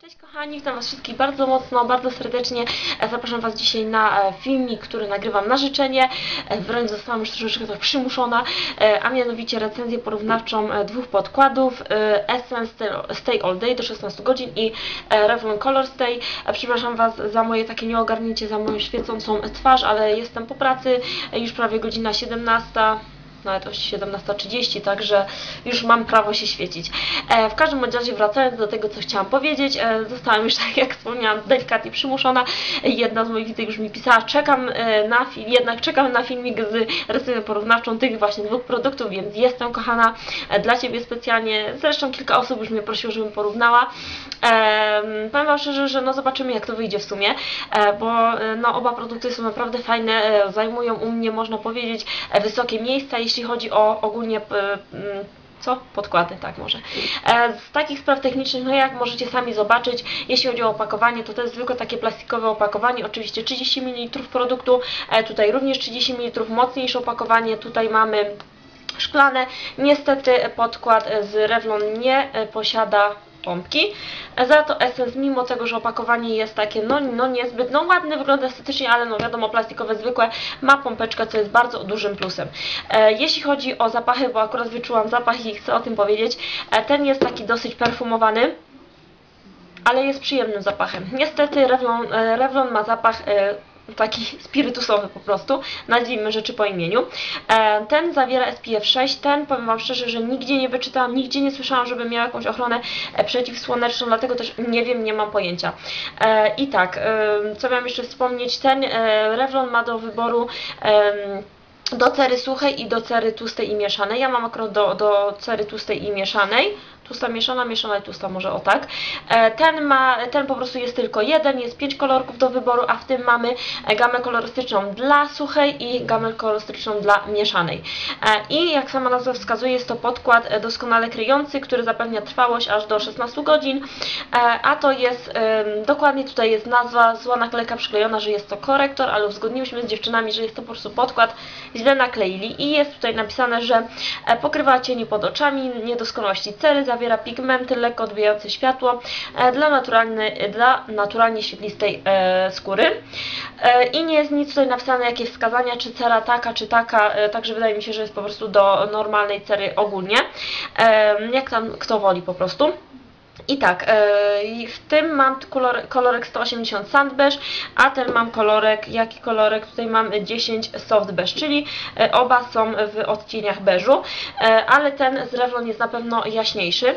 Cześć kochani, witam Was wszystkich bardzo mocno, bardzo serdecznie. E, Zapraszam Was dzisiaj na e, filmik, który nagrywam na życzenie. E, Wręcz zostałam już troszeczkę tak przymuszona, e, a mianowicie recenzję porównawczą e, dwóch podkładów e, Essence Stay- All Day do 16 godzin i e, Revlon Color Stay. E, Przepraszam Was za moje takie nieogarnięcie, za moją świecącą twarz, ale jestem po pracy, e, już prawie godzina 17 nawet o 17.30, także już mam prawo się świecić. E, w każdym razie wracając do tego, co chciałam powiedzieć, e, zostałam już, tak jak wspomniałam, delikatnie przymuszona. Jedna z moich widzek już mi pisała, czekam e, na film, jednak czekam na filmik z recenzją porównawczą tych właśnie dwóch produktów, więc jestem kochana e, dla Ciebie specjalnie. Zresztą kilka osób już mnie prosiło, żebym porównała. E, powiem Wam szczerze, że no zobaczymy jak to wyjdzie w sumie, e, bo e, no oba produkty są naprawdę fajne, e, zajmują u mnie, można powiedzieć, wysokie miejsca, jeśli chodzi o ogólnie mm, co? Podkłady, tak może. Z takich spraw technicznych, no jak możecie sami zobaczyć, jeśli chodzi o opakowanie, to to jest zwykłe takie plastikowe opakowanie, oczywiście 30 ml produktu, tutaj również 30 ml, mocniejsze opakowanie, tutaj mamy szklane. Niestety podkład z Revlon nie posiada pompki. Za to Essence, mimo tego, że opakowanie jest takie no, no niezbyt, no ładne, wygląda estetycznie, ale no wiadomo, plastikowe zwykłe, ma pompeczkę, co jest bardzo dużym plusem. E, jeśli chodzi o zapachy, bo akurat wyczułam zapach i chcę o tym powiedzieć, e, ten jest taki dosyć perfumowany ale jest przyjemnym zapachem. Niestety Revlon, e, Revlon ma zapach e, taki spirytusowy po prostu, nazwijmy rzeczy po imieniu. E, Ten zawiera SPF 6, ten powiem Wam szczerze, że nigdzie nie wyczytałam, nigdzie nie słyszałam, żeby miał jakąś ochronę e, przeciwsłoneczną, dlatego też nie wiem, nie mam pojęcia. E, I tak, co miałam jeszcze wspomnieć, ten Revlon ma do wyboru do cery suchej i do cery tłustej i mieszanej. Ja mam akurat do, do cery tłustej i mieszanej. Tłusta mieszana, mieszana i tłusta może o tak. E, Ten ma, ten po prostu jest tylko jeden, jest pięć kolorków do wyboru, a w tym mamy e, gamę kolorystyczną dla suchej i gamę kolorystyczną dla mieszanej. E, I jak sama nazwa wskazuje, jest to podkład doskonale kryjący, który zapewnia trwałość aż do 16 godzin, a to jest, dokładnie tutaj jest nazwa, zła naklejka przyklejona, że jest to korektor, ale uzgodniłyśmy z dziewczynami, że jest to po prostu podkład, źle nakleili i jest tutaj napisane, że pokrywa cienie pod oczami, niedoskonałości cery, zawiera pigmenty lekko odbijające światło e, dla, naturalny, dla naturalnie świetlistej e, skóry. E, I nie jest nic tutaj napisane, jakie wskazania, czy cera taka, czy taka, e, także wydaje mi się, że jest po prostu do normalnej cery ogólnie. E, Jak tam kto woli po prostu. I tak, e, w tym mam kolor, kolorek 180 Sand a ten mam kolorek, jaki kolorek? Tutaj mam 10 Soft czyli e, oba są w odcieniach beżu, e, ale ten z Revlon jest na pewno jaśniejszy.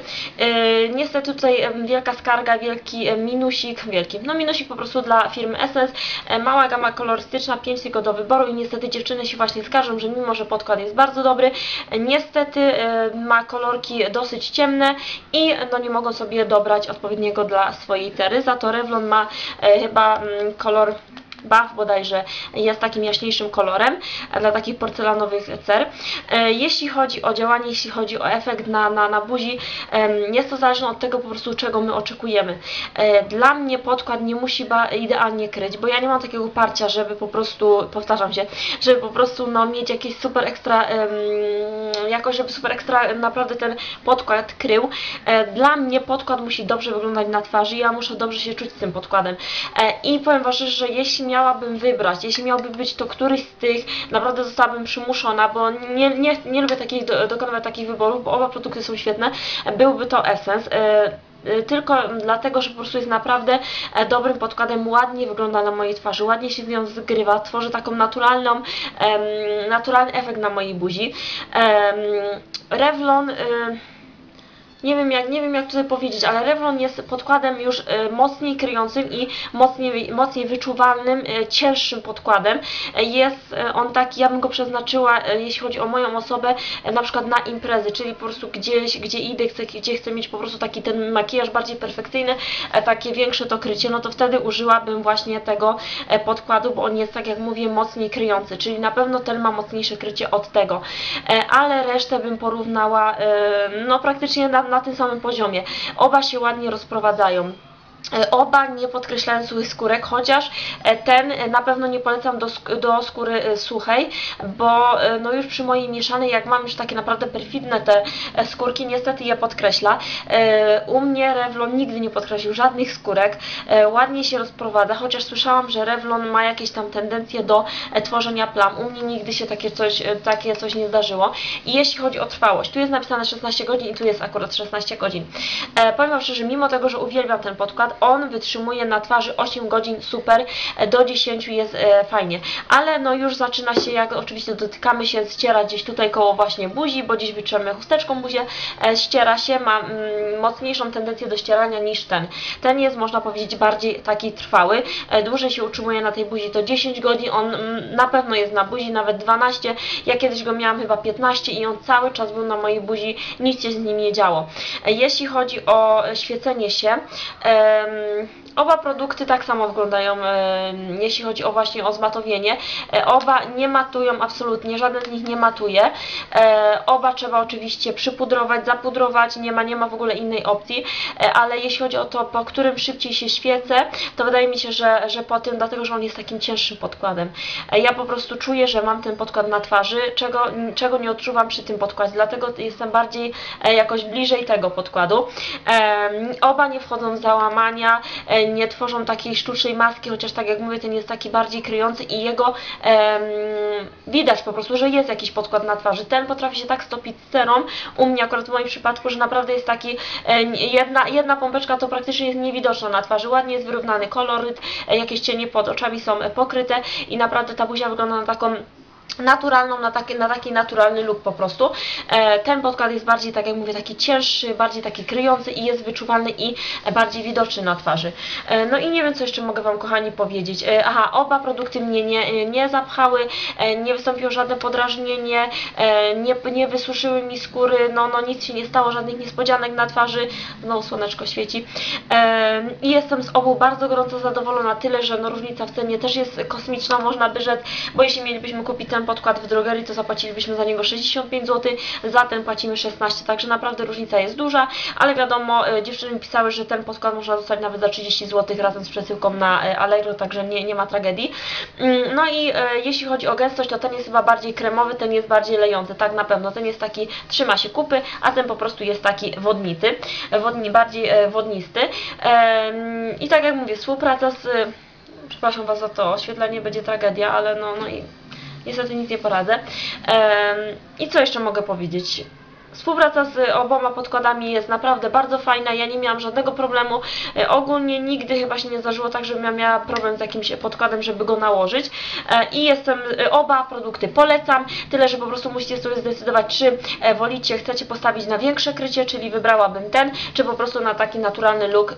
Niestety tutaj wielka skarga, wielki minusik, wielki, no minusik po prostu dla firmy Essence, mała gama kolorystyczna, 5 tylko do wyboru i niestety dziewczyny się właśnie skarżą, że mimo, że podkład jest bardzo dobry, niestety ma kolorki dosyć ciemne i no nie mogą sobie dobrać odpowiedniego dla swojej cery. Za to Revlon ma e, chyba mm, kolor Buff bodajże jest takim jaśniejszym kolorem e, dla takich porcelanowych cer. E, Jeśli chodzi o działanie, jeśli chodzi o efekt na, na, na buzi, jest to zależne od tego po prostu czego my oczekujemy. E, Dla mnie podkład nie musi idealnie kryć, bo ja nie mam takiego parcia, żeby po prostu, powtarzam się, żeby po prostu no, mieć jakieś super ekstra, jakoś żeby super ekstra naprawdę ten podkład krył. Dla mnie podkład musi dobrze wyglądać na twarzy, ja muszę dobrze się czuć z tym podkładem. I powiem Wam że jeśli miałabym wybrać, jeśli miałby być to któryś z tych, naprawdę zostałabym przymuszona, bo nie, nie, nie lubię takich, do, dokonywać takich wyborów, bo oba produkty są świetne, byłby to Essence. E, e, tylko dlatego, że po prostu jest naprawdę e, dobrym podkładem, ładnie wygląda na mojej twarzy, ładnie się z nią zgrywa, tworzy taką naturalną, naturalny efekt na mojej buzi. Revlon y, nie wiem jak, nie wiem jak tutaj powiedzieć, ale Revlon jest podkładem już e, mocniej kryjącym i mocniej, mocniej wyczuwalnym, e, cięższym podkładem. E, Jest on taki, ja bym go przeznaczyła, jeśli chodzi o moją osobę, na przykład na imprezy, czyli po prostu gdzieś, gdzie idę, chcę, gdzie chcę mieć po prostu taki ten makijaż bardziej perfekcyjny, takie większe to krycie, no to wtedy użyłabym właśnie tego podkładu, bo on jest, tak jak mówię, mocniej kryjący, czyli na pewno ten ma mocniejsze krycie od tego, ale resztę bym porównała, no praktycznie na, na tym samym poziomie. Oba się ładnie rozprowadzają. E, Oba nie podkreślają suchych skórek, chociaż e, ten e, na pewno nie polecam do, sk- do skóry suchej, bo no już przy mojej mieszanej, jak mam już takie naprawdę perfidne te skórki, niestety je podkreśla. U mnie Revlon nigdy nie podkreślił żadnych skórek, ładnie się rozprowadza, chociaż słyszałam, że Revlon ma jakieś tam tendencje do tworzenia plam. U mnie nigdy się takie coś, takie coś nie zdarzyło. I jeśli chodzi o trwałość, tu jest napisane 16 godzin i tu jest akurat 16 godzin. Powiem Wam szczerze, mimo tego, że uwielbiam ten podkład, on wytrzymuje na twarzy 8 godzin super, e, do 10 jest e, fajnie, ale no już zaczyna się, jak oczywiście dotykamy się, ściera gdzieś tutaj koło właśnie buzi, bo gdzieś wytrzemy chusteczką buzię, e, ściera się, ma mm, mocniejszą tendencję do ścierania niż ten. Ten jest, można powiedzieć, bardziej taki trwały, e, dłużej się utrzymuje na tej buzi, to 10 godzin, on mm, na pewno jest na buzi, nawet 12, ja kiedyś go miałam chyba 15 i on cały czas był na mojej buzi, nic się z nim nie działo. E, Jeśli chodzi o e, świecenie się, em, oba produkty tak samo wyglądają, jeśli chodzi o właśnie o zmatowienie. E, Oba nie matują absolutnie, żaden z nich nie matuje. E, Oba trzeba oczywiście przypudrować, zapudrować, nie ma, nie ma w ogóle innej opcji, E, ale jeśli chodzi o to, po którym szybciej się świecę, to wydaje mi się, że, że po tym, dlatego że on jest takim cięższym podkładem. Ja po prostu czuję, że mam ten podkład na twarzy, czego, czego nie odczuwam przy tym podkładzie, dlatego jestem bardziej jakoś bliżej tego podkładu. Oba nie wchodzą w załamania, e, nie tworzą takiej sztucznej maski, chociaż tak jak mówię, ten jest taki bardziej kryjący i jego em, widać po prostu, że jest jakiś podkład na twarzy. Ten potrafi się tak stopić cerą, u mnie akurat w moim przypadku, że naprawdę jest taki, e, jedna, jedna pompeczka to praktycznie jest niewidoczna na twarzy, ładnie jest wyrównany koloryt, e, jakieś cienie pod oczami są pokryte i naprawdę ta buzia wygląda na taką naturalną, na taki, na taki naturalny look po prostu. E, ten podkład jest bardziej, tak jak mówię, taki cięższy, bardziej taki kryjący i jest wyczuwalny i bardziej widoczny na twarzy. E, no i nie wiem, co jeszcze mogę Wam, kochani, powiedzieć. E, aha, oba produkty mnie nie, nie zapchały, nie wystąpiło żadne podrażnienie, nie, nie wysuszyły mi skóry, no, no nic się nie stało, żadnych niespodzianek na twarzy, znowu słoneczko świeci. I jestem z obu bardzo gorąco zadowolona, tyle, że no, różnica w cenie też jest kosmiczna, można by rzec, bo jeśli mielibyśmy kupić ten podkład w drogerii, to zapłacilibyśmy za niego 65 zł, za ten płacimy 16, także naprawdę różnica jest duża, ale wiadomo, e, dziewczyny pisały, że ten podkład można dostać nawet za 30 zł razem z przesyłką na e, Allegro, także nie, nie ma tragedii. Mm, No i e, jeśli chodzi o gęstość, to ten jest chyba bardziej kremowy, ten jest bardziej lejący, tak na pewno, ten jest taki, trzyma się kupy, a ten po prostu jest taki wodnity, wodni, bardziej wodnisty. I tak jak mówię, współpraca z przepraszam Was za to, oświetlenie będzie tragedia, ale no, no i niestety nic nie poradzę. I co jeszcze mogę powiedzieć? Współpraca z oboma podkładami jest naprawdę bardzo fajna, ja nie miałam żadnego problemu. E, ogólnie nigdy chyba się nie zdarzyło tak, żebym ja miała problem z jakimś podkładem, żeby go nałożyć. E, I jestem, e, oba produkty polecam, tyle, że po prostu musicie sobie zdecydować, czy wolicie, chcecie postawić na większe krycie, czyli wybrałabym ten, czy po prostu na taki naturalny look,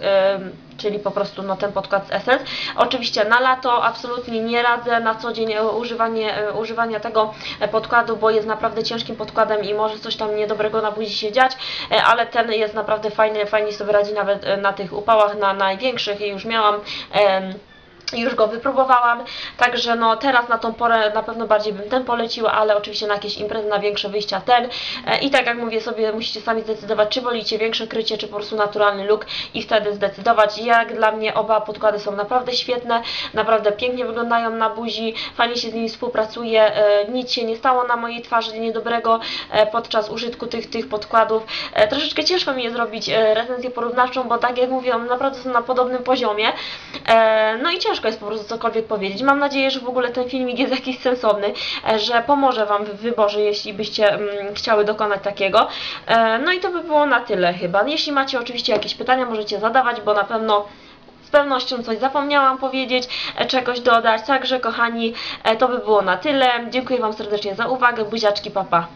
czyli po prostu no, ten podkład z Essence. Oczywiście na lato absolutnie nie radzę na co dzień e, używanie, e, używania tego e, podkładu, bo jest naprawdę ciężkim podkładem i może coś tam niedobrego na buzi się dziać, ale ten jest naprawdę fajny, fajnie sobie radzi nawet na tych upałach, na największych i już miałam em, już go wypróbowałam, także no teraz na tą porę na pewno bardziej bym ten poleciła, ale oczywiście na jakieś imprezy, na większe wyjścia ten E, i tak jak mówię sobie, musicie sami zdecydować, czy wolicie większe krycie, czy po prostu naturalny look i wtedy zdecydować. Jak dla mnie oba podkłady są naprawdę świetne, naprawdę pięknie wyglądają na buzi, fajnie się z nimi współpracuje, e, nic się nie stało na mojej twarzy niedobrego e, podczas użytku tych, tych podkładów. Troszeczkę ciężko mi jest zrobić recenzję porównawczą, bo tak jak mówiłam, naprawdę są na podobnym poziomie, no i ciężko jest po prostu cokolwiek powiedzieć. Mam nadzieję, że w ogóle ten filmik jest jakiś sensowny, e, że pomoże Wam w wyborze, jeśli byście mm, chciały dokonać takiego. E, No i to by było na tyle chyba. Jeśli macie oczywiście jakieś pytania, możecie zadawać, bo na pewno z pewnością coś zapomniałam powiedzieć, e, czegoś dodać. Także kochani, e, to by było na tyle. Dziękuję Wam serdecznie za uwagę. Buziaczki, papa.